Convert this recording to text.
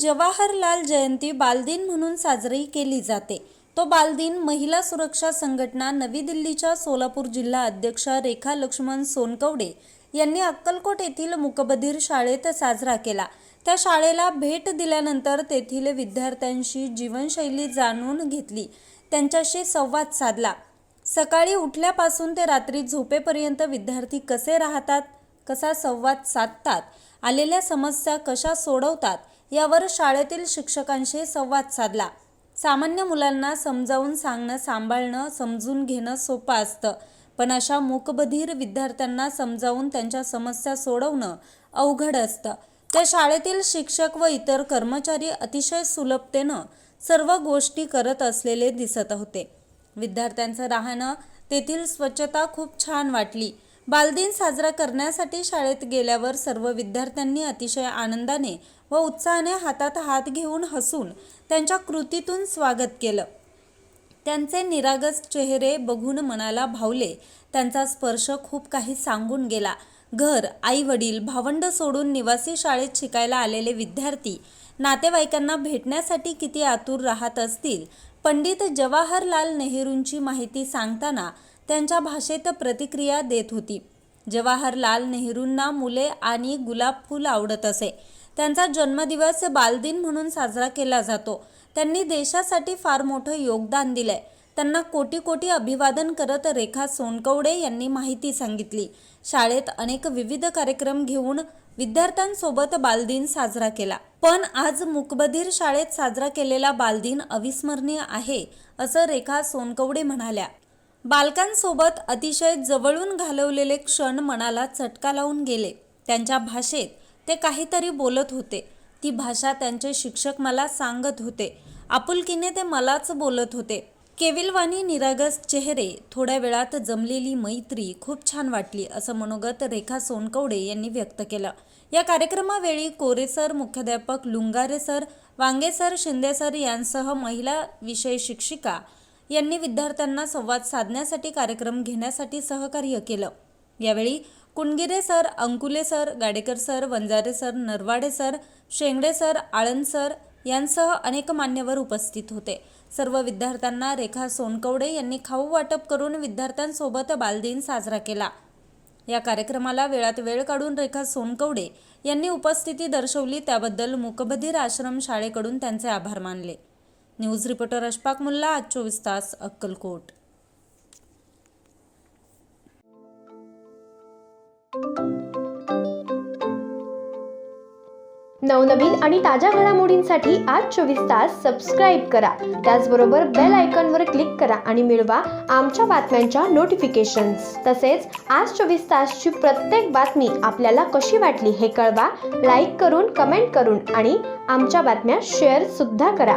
जवाहरलाल जयंती बालदिन म्हणून साजरी केली जाते. तो बालदिन महिला सुरक्षा संघटना नवी दिल्लीच्या सोलापूर जिल्हा अध्यक्षा रेखा लक्ष्मण सोनकवडे यांनी अक्कलकोट येथील मुकबधीर शाळेत साजरा केला. त्या शाळेला भेट दिल्यानंतर तेथील विद्यार्थ्यांशी जीवनशैली जाणून घेतली. त्यांच्याशी संवाद साधला. सकाळी उठल्यापासून ते रात्री झोपेपर्यंत विद्यार्थी कसे राहतात कसा संवाद साधतात आलेल्या समस्या कशा सोडवतात यावर शाळेतील शिक्षकांशी संवाद साधला. सामान्य मुलांना समजावून सांगणं सांभाळणं समजून घेणं सोपं असतं. पण अशा मूकबधीर विद्यार्थ्यांना समजावून त्यांच्या समस्या सोडवणं अवघड असतं. त्या शाळेतील शिक्षक व इतर कर्मचारी अतिशय सुलभतेनं सर्व गोष्टी करत असलेले दिसत होते. विद्यार्थ्यांचं राहणं तेथील स्वच्छता खूप छान वाटली. बालदिन साजरा करण्यासाठी शाळेत गेल्यावर सर्व विद्यार्थ्यांनी अतिशय आनंदाने व उत्साहाने हातात हात घेऊन हसून त्यांच्या कृतीतून स्वागत केलं. त्यांचे निरागस चेहरे बघून मनाला भावले. त्यांचा स्पर्श खूप काही सांगून गेला. घर आई वडील भावंड सोडून निवासी शाळेत शिकायला आलेले विद्यार्थी नातेवाईकांना भेटण्यासाठी किती आतुर राहत असतील? पंडित जवाहरलाल नेहरूंची माहिती सांगताना त्यांच्या भाषेत प्रतिक्रिया देत होती. जवाहरलाल नेहरूंना मुले आणि गुलाब फूल आवडत असे. त्यांचा जन्मदिवस बालदिन म्हणून साजरा केला जातो. त्यांनी देशासाठी फार मोठं योगदान दिलंय. त्यांना कोटी कोटी अभिवादन करत रेखा सोनकवडे यांनी माहिती सांगितली. शाळेत अनेक विविध कार्यक्रम घेऊन विद्यार्थ्यांसोबत बालदिन साजरा केला. पण आज मुकबधीर शाळेत साजरा केलेला बालदिन अविस्मरणीय आहे असं रेखा सोनकवडे म्हणाल्या. बालकांसोबत अतिशय जवळून घालवलेले क्षण मनाला चटका लावून गेले. त्यांच्या भाषेत ते काहीतरी बोलत होते. ती भाषा त्यांचे शिक्षक मला सांगत होते. आपुलकीने ते मलाच बोलत होते. केविलवाणी निरागस चेहरे थोड्या वेळात जमलेली मैत्री खूप छान वाटली असं मनोगत रेखा सोनकवडे यांनी व्यक्त केलं. या कार्यक्रमावेळी कोरे सर मुख्याध्यापक Lungare sir Wange sir Shinde sir यांसह महिला विषय शिक्षिका यांनी विद्यार्थ्यांना संवाद साधण्यासाठी कार्यक्रम घेण्यासाठी सहकार्य केलं. यावेळी Kungire sir Ankule sir Gadekar sir Wanjare sir Narwade sir Shengade sir Aland sir यांसह अनेक मान्यवर उपस्थित होते. सर्व विद्यार्थ्यांना रेखा सोनकवडे यांनी खाऊ वाटप करून विद्यार्थ्यांसोबत बालदिन साजरा केला. या कार्यक्रमाला वेळात वेळ काढून रेखा सोनकवडे यांनी उपस्थिती दर्शवली त्याबद्दल मुकबधीर आश्रम शाळेकडून त्यांचे आभार मानले. न्यूज रिपोर्टर अशफाक मुल्ला आज चोवीस तास अक्कलकोट. नवनवीन आणि ताज्या घडामोडींसाठी आज चोवीस तास सबस्क्राईब करा. त्याचबरोबर बेल आयकॉनवर क्लिक करा आणि मिळवा आमच्या बातम्यांच्या नोटिफिकेशन्स तसेच आज चोवीस तासची प्रत्येक बातमी आपल्याला कशी वाटली हे कळवा लाईक करून कमेंट करून आणि आमच्या बातम्या शेअर सुद्धा करा.